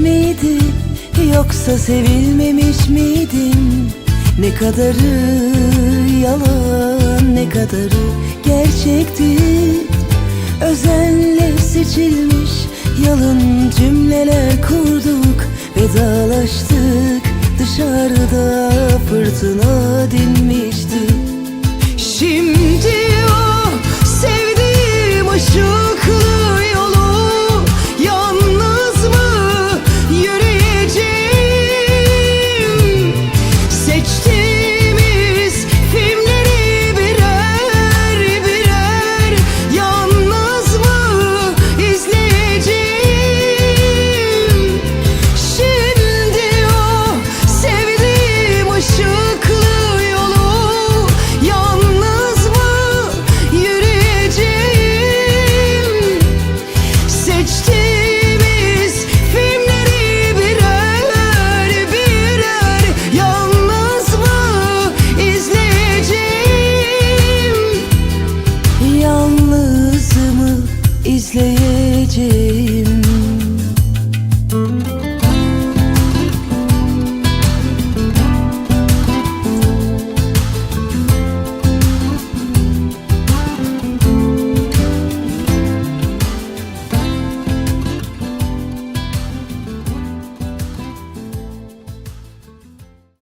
miydi? Yoksa sevilmemiş miydin? Ne kadarı yalan ne kadarı gerçekti? Özenle seçilmiş yalın cümleler kurduk Vedalaştık dışarıda fırtına dinmişti izleyeceğiz